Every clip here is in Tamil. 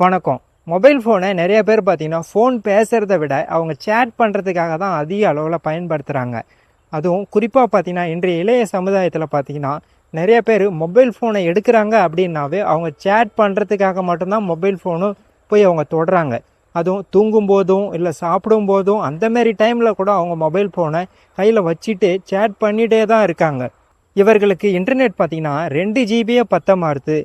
வணக்கம். மொபைல் ஃபோனை நிறைய பேர் பார்த்தீங்கன்னா ஃபோன் பேசுகிறத விட அவங்க சேட் பண்ணுறதுக்காக தான் அதிக அளவில் பயன்படுத்துகிறாங்க அதுவும் குறிப்பாக பார்த்தீங்கன்னா இன்றைய இளைய சமுதாயத்தில் பார்த்தீங்கன்னா நிறைய பேர் மொபைல் ஃபோனை எடுக்கிறாங்க அப்படின்னாவே அவங்க சேட் பண்ணுறதுக்காக மட்டும்தான் மொபைல் ஃபோனும் போய் அவங்க தொடுறாங்க. அதுவும் தூங்கும் போதும் இல்லை சாப்பிடும் போதும் அந்த டைமில் கூட அவங்க மொபைல் ஃபோனை கையில் வச்சுட்டு சேட் பண்ணிகிட்டே தான் இருக்காங்க. இவர்களுக்கு இன்டர்நெட் பார்த்தீங்கன்னா ரெண்டு ஜிபியே பத்த மாறுது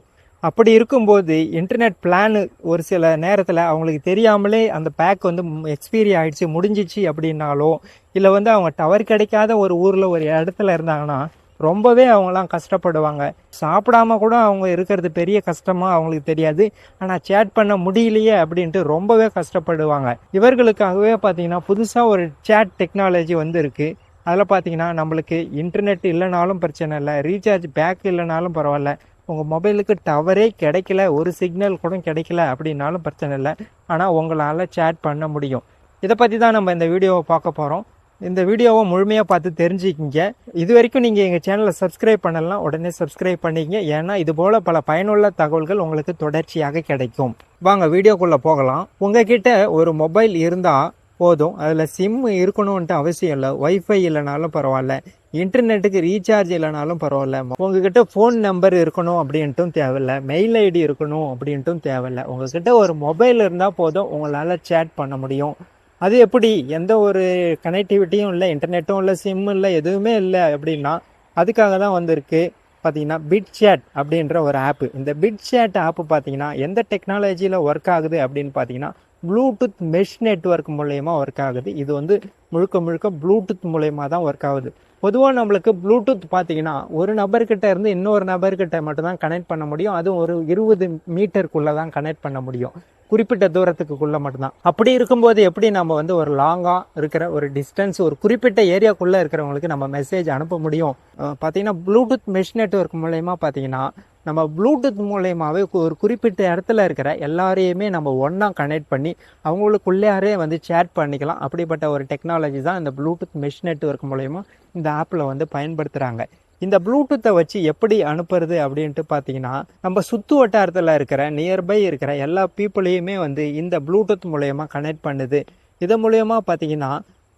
அப்படி இருக்கும்போது இன்டர்நெட் பிளான் ஒரு சில நேரத்தில் அவங்களுக்கு தெரியாமலே அந்த பேக் வந்து எக்ஸ்பீரி ஆகிடுச்சு முடிஞ்சிச்சு அப்படின்னாலோ இல்லை வந்து அவங்க டவர் கிடைக்காத ஒரு ஊரில் ஒரு இடத்துல இருந்தாங்கன்னா ரொம்பவே அவங்களாம் கஷ்டப்படுவாங்க. சாப்பிடாம கூட அவங்க இருக்கிறது பெரிய கஷ்டமாக அவங்களுக்கு தெரியாது. ஆனால் சேட் பண்ண முடியலையே அப்படின்ட்டு ரொம்பவே கஷ்டப்படுவாங்க. இவர்களுக்காகவே பார்த்தீங்கன்னா புதுசாக ஒரு சேட் டெக்னாலஜி வந்துருக்கு. அதில் பார்த்தீங்கன்னா நம்மளுக்கு இன்டர்நெட் இல்லைனாலும் பிரச்சனை இல்லை ரீசார்ஜ் பேக் இல்லைனாலும் பரவாயில்ல. உங்கள் மொபைலுக்கு டவரே கிடைக்கல ஒரு சிக்னல் கூட கிடைக்கல அப்படின்னாலும் பிரச்சனை இல்லை. ஆனால் உங்களால் சேட் பண்ண முடியும். இதை பற்றி தான் நம்ம இந்த வீடியோவை பார்க்க போகிறோம் இந்த வீடியோவை முழுமையாக பார்த்து தெரிஞ்சுக்கிங்க. இது வரைக்கும் நீங்கள் எங்கள் சேனலை சப்ஸ்கிரைப் பண்ணலாம் உடனே சப்ஸ்கிரைப் பண்ணிக்கங்க. ஏன்னா இது போல் பல பயனுள்ள தகவல்கள் உங்களுக்கு தொடர்ச்சியாக கிடைக்கும். வாங்க வீடியோக்குள்ளே போகலாம். உங்ககிட்ட ஒரு மொபைல் இருந்தால் போதும். அதில் சிம் இருக்கணும்ன்ட்டு அவசியம் இல்லை. ஒய்ஃபை இல்லைனாலும் பரவாயில்ல. இன்டர்நெட்டுக்கு ரீசார்ஜ் இல்லைனாலும் பரவாயில்ல. உங்ககிட்ட ஃபோன் நம்பர் இருக்கணும் அப்படின்ட்டும் தேவையில்ல. மெயில் ஐடி இருக்கணும் அப்படின்ட்டும் தேவையில்ல. உங்ககிட்ட ஒரு மொபைல் இருந்தால் போதும் உங்களால் சேட் பண்ண முடியும். அது எப்படி? எந்த ஒரு கனெக்டிவிட்டியும் இல்லை இன்டர்நெட்டும் இல்லை சிம் இல்லை எதுவுமே இல்லை அப்படின்னா அதுக்காக தான் வந்திருக்கு. பார்த்தீங்கன்னா பிட் சேட் அப்படின்ற ஒரு ஆப்பு இந்த பிட் சேட் ஆப்பு பார்த்தீங்கன்னா எந்த டெக்னாலஜியில் ஒர்க் ஆகுது அப்படின்னு பார்த்தீங்கன்னா ப்ளூடூத் மெஷ் நெட்ஒர்க் மூலயமா ஒர்க் ஆகுது. இது வந்து முழுக்க முழுக்க ப்ளூடூத் மூலயமா தான் ஒர்க் ஆகுது. பொதுவாக நம்மளுக்கு ப்ளூடூத் பார்த்தீங்கன்னா ஒரு நபர்கிட்ட இருந்து இன்னொரு நபர்கிட்ட மட்டும்தான் கனெக்ட் பண்ண முடியும். அதுவும் ஒரு இருபது மீட்டருக்குள்ளே தான் கனெக்ட் பண்ண முடியும். குறிப்பிட்ட தூரத்துக்குள்ளே மட்டும்தான். அப்படி இருக்கும்போது எப்படி நம்ம வந்து ஒரு லாங்காக இருக்கிற ஒரு டிஸ்டன்ஸ் ஒரு குறிப்பிட்ட ஏரியாக்குள்ளே இருக்கிறவங்களுக்கு நம்ம மெசேஜ் அனுப்ப முடியும்? பார்த்தீங்கன்னா ப்ளூடூத் மெஷ் நெட்ஒர்க் மூலயமா பார்த்தீங்கன்னா நம்ம ப்ளூடூத் மூலயமாவே ஒரு குறிப்பிட்ட இடத்துல இருக்கிற எல்லாரையுமே நம்ம ஒன்றா கனெக்ட் பண்ணி அவங்களுக்குள்ளேயாரே வந்து சேட் பண்ணிக்கலாம். அப்படிப்பட்ட ஒரு டெக்னாலஜி தான் இந்த ப்ளூடூத் மெஷ் நெட்ஒர்க் மூலயமா இந்த ஆப்பில் வந்து பயன்படுத்துகிறாங்க இந்த ப்ளூடூத்தை வச்சு எப்படி அனுப்புறது அப்படின்ட்டு பார்த்தீங்கன்னா நம்ம சுத்து வட்டாரத்தில் இருக்கிற நியர்பை இருக்கிற எல்லா பீப்புளையுமே வந்து இந்த ப்ளூடூத் மூலயமா கனெக்ட் பண்ணுது. இது மூலயமா பார்த்தீங்கன்னா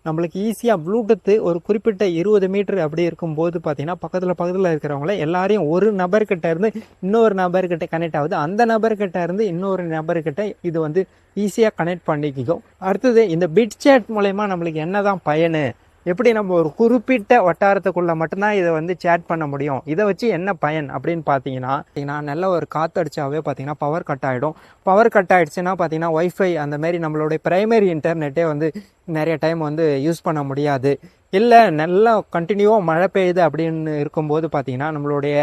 நம்மளுக்கு ஈஸியாக ப்ளூடூத்து ஒரு குறிப்பிட்ட இருபது மீட்டர் அப்படி இருக்கும்போது பார்த்தீங்கன்னா பக்கத்தில் பக்கத்தில் இருக்கிறவங்கள எல்லாரையும் ஒரு நபர்கிட்ட இருந்து இன்னொரு நபர்கிட்ட கனெக்ட் ஆகுது. அந்த நபர்கிட்ட இருந்து இன்னொரு நபர்கிட்ட இது வந்து ஈஸியாக கனெக்ட் பண்ணிக்கும் அடுத்தது இந்த பிட் சேட் மூலயமா நம்மளுக்கு என்னதான் பயனு? எப்படி நம்ம ஒரு குறிப்பிட்ட வட்டாரத்துக்குள்ளே மட்டும்தான் இதை வந்து சேட் பண்ண முடியும்? இதை வச்சு என்ன பயன் அப்படின்னு பார்த்தீங்கன்னா பார்த்தீங்கன்னா நல்ல ஒரு காத்தடிச்சாவே பார்த்தீங்கன்னா பவர் கட் ஆகிடும் பவர் கட் ஆகிடுச்சுன்னா பார்த்தீங்கன்னா ஒய்ஃபை அந்த மாதிரி நம்மளுடைய பிரைமரி இன்டர்நெட்டே வந்து நிறைய டைம் வந்து யூஸ் பண்ண முடியாது. இல்லை நல்லா கண்டினியூவாக மழை பெய்யுது அப்படின்னு இருக்கும்போது பார்த்தீங்கன்னா நம்மளுடைய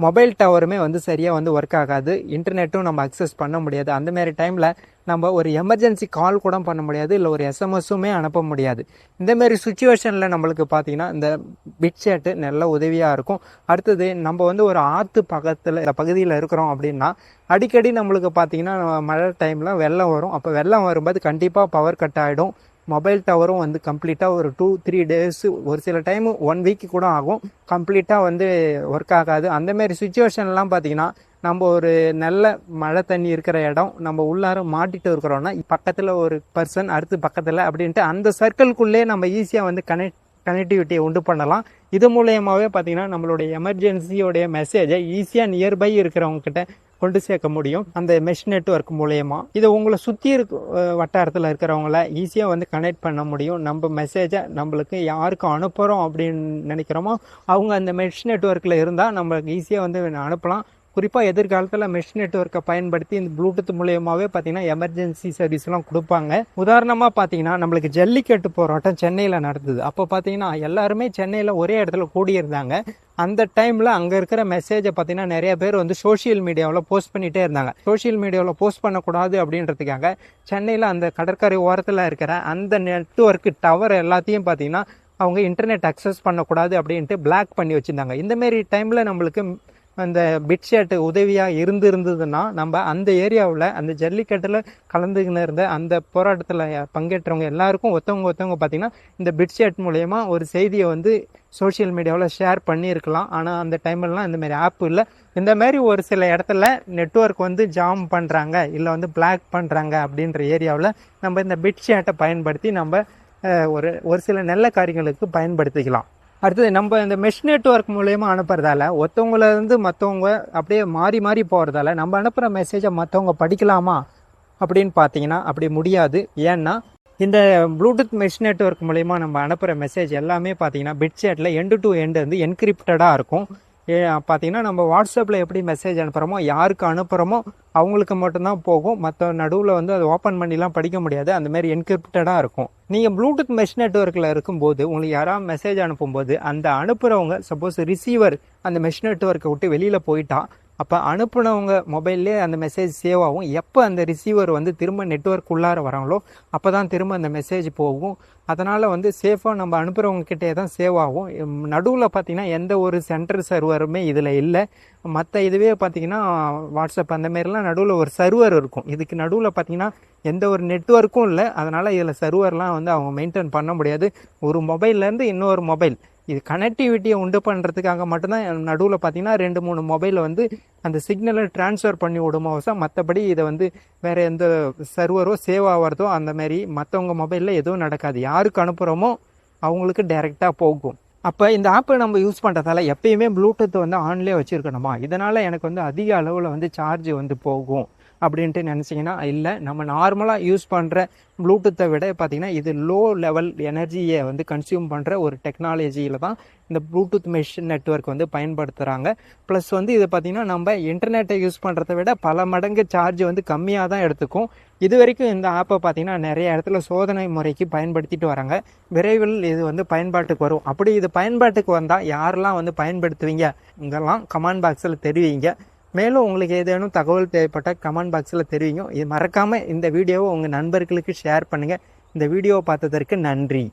மொபைல் டவருமே வந்து சரியாக வந்து ஒர்க் ஆகாது. இன்டர்நெட்டும் நம்ம அக்சஸ் பண்ண முடியாது. அந்தமாரி டைமில் நம்ம ஒரு எமர்ஜென்சி கால் கூட பண்ண முடியாது. இல்லை ஒரு எஸ்எம்எஸுமே அனுப்ப முடியாது. இந்தமாரி சுச்சுவேஷனில் நம்மளுக்கு பார்த்தீங்கன்னா இந்த பிட்சேட்டு நல்ல உதவியாக இருக்கும். அடுத்தது நம்ம வந்து ஒரு ஆற்று பக்கத்தில் இந்த பகுதியில் இருக்கிறோம் அப்படின்னா அடிக்கடி நம்மளுக்கு பார்த்தீங்கன்னா மழை டைமில் வெள்ளம் வரும். அப்போ வெள்ளம் வரும்போது கண்டிப்பாக பவர் கட் ஆகிடும் மொபைல் டவரும் வந்து கம்ப்ளீட்டாக ஒரு டூ த்ரீ டேஸ் ஒரு சில டைம் ஒன் வீக் கூட ஆகும். கம்ப்ளீட்டாக வந்து ஒர்க் ஆகாது. அந்தமாரி சுச்சுவேஷன்லாம் பார்த்தீங்கன்னா நம்ம ஒரு நல்ல மழை தண்ணி இருக்கிற இடம் நம்ம உள்ளார மாட்டிட்டு இருக்கிறோன்னா பக்கத்தில் ஒரு பர்சன் அடுத்து பக்கத்தில் அப்படின்ட்டு அந்த சர்க்கிள்குள்ளே நம்ம ஈஸியாக வந்து கனெக்ட் கனெக்டிவிட்டியை உண்டு பண்ணலாம். இது மூலயமாவே பார்த்தீங்கன்னா நம்மளுடைய எமர்ஜென்சியோடைய மெசேஜை ஈஸியாக நியர்பை இருக்கிறவங்க கிட்ட கொண்டு சேர்க்க முடியும். அந்த மெஷ் நெட்வொர்க் மூலயமா. இதை உங்களை சுற்றி இருக்க வட்டாரத்தில் இருக்கிறவங்கள ஈஸியாக வந்து கனெக்ட் பண்ண முடியும். நம்ம மெசேஜை நம்மளுக்கு யாருக்கு அனுப்புகிறோம் அப்படின்னு நினைக்கிறோமோ அவங்க அந்த மெஷ் நெட்வொர்க்கில் இருந்தால் நம்மளுக்கு ஈஸியாக வந்து அனுப்பலாம். குறிப்பாக எதிர்காலத்தில் மெஷ் நெட்வொர்க்கை பயன்படுத்தி இந்த ப்ளூடூத் மூலியமாகவே பார்த்தீங்கன்னா எமர்ஜென்சி சர்வீஸ்லாம் கொடுப்பாங்க. உதாரணமாக பார்த்தீங்கன்னா நம்மளுக்கு ஜல்லிக்கட்டு போராட்டம் சென்னையில் நடந்தது. அப்போ பார்த்தீங்கன்னா எல்லாருமே சென்னையில் ஒரே இடத்துல கூடியிருந்தாங்க. அந்த டைமில் அங்கே இருக்கிற மெசேஜை பார்த்தீங்கன்னா நிறைய பேர் வந்து சோஷியல் மீடியாவில் போஸ்ட் பண்ணிகிட்டே இருந்தாங்க. சோஷியல் மீடியாவில் போஸ்ட் பண்ணக்கூடாது அப்படின்றதுக்காக சென்னையில் அந்த கடற்கரை ஓரத்தில் இருக்கிற அந்த நெட்ஒர்க்கு டவர் எல்லாத்தையும் பார்த்தீங்கன்னா அவங்க இன்டர்நெட் அக்சஸ் பண்ணக்கூடாது அப்படின்ட்டு பிளாக் பண்ணி வச்சுருந்தாங்க. இந்தமாரி டைமில் நம்மளுக்கு அந்த பிட்ஷெட் உதவியாக இருந்திருந்ததுன்னா நம்ம அந்த ஏரியாவில் அந்த ஜல்லிக்கட்டில் கலந்துக்கின்னு இருந்த அந்த போராட்டத்தில் பங்கேற்றவங்க எல்லாருக்கும் ஒருத்தவங்க ஒருத்தவங்க பார்த்தீங்கன்னா இந்த பிட்ஷெட் மூலயமா ஒரு செய்தியை வந்து சோஷியல் மீடியாவில் ஷேர் பண்ணியிருக்கலாம். ஆனால் அந்த டைம்லலாம் இந்த மாதிரி ஆப் இல்லை. இந்த மாதிரி ஒரு சில இடத்துல நெட்வொர்க் வந்து ஜாம் பண்ணுறாங்க இல்லை வந்து பிளாக் பண்ணுறாங்க அப்படின்ற ஏரியாவில் நம்ம இந்த பிட்ஷேட்டை பயன்படுத்தி நம்ம ஒரு ஒரு சில நல்ல காரியங்களுக்கு பயன்படுத்திக்கலாம். அடுத்தது நம்ம இந்த மெஷ் நெட்வொர்க் மூலயமா அனுப்புறதால ஒருத்தவங்கள இருந்து மற்றவங்க அப்படியே மாறி மாறி போகிறதால நம்ம அனுப்புகிற மெசேஜை மற்றவங்க படிக்கலாமா அப்படின்னு பார்த்தீங்கன்னா அப்படி முடியாது. ஏன்னா இந்த ப்ளூடூத் மெஷ் நெட்வொர்க் மூலயமா நம்ம அனுப்புகிற மெசேஜ் எல்லாமே பார்த்தீங்கன்னா பிட்சேட்டில் எண்டு டு எண்டு வந்து என்கிரிப்டடாக இருக்கும். பார்த்தீங்கன்னா நம்ம வாட்ஸ்அப்பில் எப்படி மெசேஜ் அனுப்புகிறோமோ யாருக்கு அனுப்புகிறோமோ அவங்களுக்கு மட்டும்தான் போகும். மற்ற நடுவில் வந்து அதை ஓப்பன் பண்ணிலாம் படிக்க முடியாது. அந்தமாரி என்கிரிப்டடாக இருக்கும். நீங்கள் ப்ளூடூத் மெஷ் நெட்ஒர்க்கில் இருக்கும்போது உங்களுக்கு யாராவது மெசேஜ் அனுப்பும்போது அந்த அனுப்புகிறவங்க சப்போஸ் ரிசீவர் அந்த மெஷ் நெட்ஒர்க்கை விட்டு வெளியில் போயிட்டா அப்போ அனுப்புனவங்க மொபைல்லே அந்த மெசேஜ் சேவ் ஆகும். எப்போ அந்த ரிசீவர் வந்து திரும்ப நெட்வொர்க் உள்ளார வராங்களோ அப்போ தான் திரும்ப அந்த மெசேஜ் போகும். அதனால் வந்து சேஃபாக நம்ம அனுப்புகிறவங்ககிட்டே தான் சேவ் ஆகும். நடுவில் பார்த்தீங்கன்னா எந்த ஒரு சென்டர் சர்வருமே இதில் இல்லை. மற்ற இதுவே பார்த்தீங்கன்னா வாட்ஸ்அப் அந்த மாதிரிலாம் நடுவில் ஒரு சர்வர் இருக்கும். இதுக்கு நடுவில் பார்த்தீங்கன்னா எந்த ஒரு நெட்ஒர்க்கும் இல்லை. அதனால் இதில் சர்வர்லாம் வந்து அவங்க மெயின்டைன் பண்ண முடியாது. ஒரு மொபைல்லேருந்து இன்னொரு மொபைல் இது கனெக்டிவிட்டியை உண்டு பண்ணுறதுக்காக மட்டும்தான் நடுவில் பார்த்தீங்கன்னா ரெண்டு மூணு மொபைலை வந்து அந்த சிக்னலை ட்ரான்ஸ்ஃபர் பண்ணி விடுமோ மற்றபடி இதை வந்து வேறு எந்த சர்வரோ சேவ் ஆகிறதோ அந்தமாரி மற்றவங்க மொபைலில் எதுவும் நடக்காது. யாருக்கு அனுப்புகிறோமோ அவங்களுக்கு டைரெக்டாக போகும். அப்போ இந்த ஆப்பை நம்ம யூஸ் பண்ணுறதால எப்பயுமே ப்ளூடூத் வந்து ஆன்லேயே வச்சுருக்கணுமா? இதனால் எனக்கு வந்து அதிக அளவில் வந்து சார்ஜ் வந்து போகும். அப்படின்ட்டு நினச்சிங்கன்னா இல்லை நம்ம நார்மலாக யூஸ் பண்ணுற ப்ளூடூத்தை விட பார்த்திங்கன்னா இது லோ லெவல் எனர்ஜியை வந்து கன்சியூம் பண்ணுற ஒரு டெக்னாலஜியில் தான் இந்த ப்ளூடூத் மெஷின் நெட்வொர்க் வந்து பயன்படுத்துகிறாங்க ப்ளஸ் வந்து இது பார்த்திங்கன்னா நம்ம இன்டர்நெட்டை யூஸ் பண்ணுறத விட பல மடங்கு சார்ஜ் வந்து கம்மியாக தான் எடுத்துக்கும். இது வரைக்கும் இந்த ஆப்பை பார்த்திங்கன்னா நிறைய இடத்துல சோதனை முறைக்கு பயன்படுத்திட்டு வராங்க. விரைவில் இது வந்து பயன்பாட்டுக்கு வரும். அப்படி இது பயன்பாட்டுக்கு வந்தால் யாரெல்லாம் வந்து பயன்படுத்துவீங்க? இங்கெல்லாம் கமெண்ட் பாக்ஸில் தெரிவிங்க. மேலும் உங்களுக்கு ஏதேனும் தகவல் தேவைப்பட்டால் கமெண்ட் பாக்ஸில் தெரிவிங்க. இது மறக்காமல் இந்த வீடியோவை உங்கள் நண்பர்களுக்கு ஷேர் பண்ணுங்கள் இந்த வீடியோவை பார்த்ததற்கு நன்றி.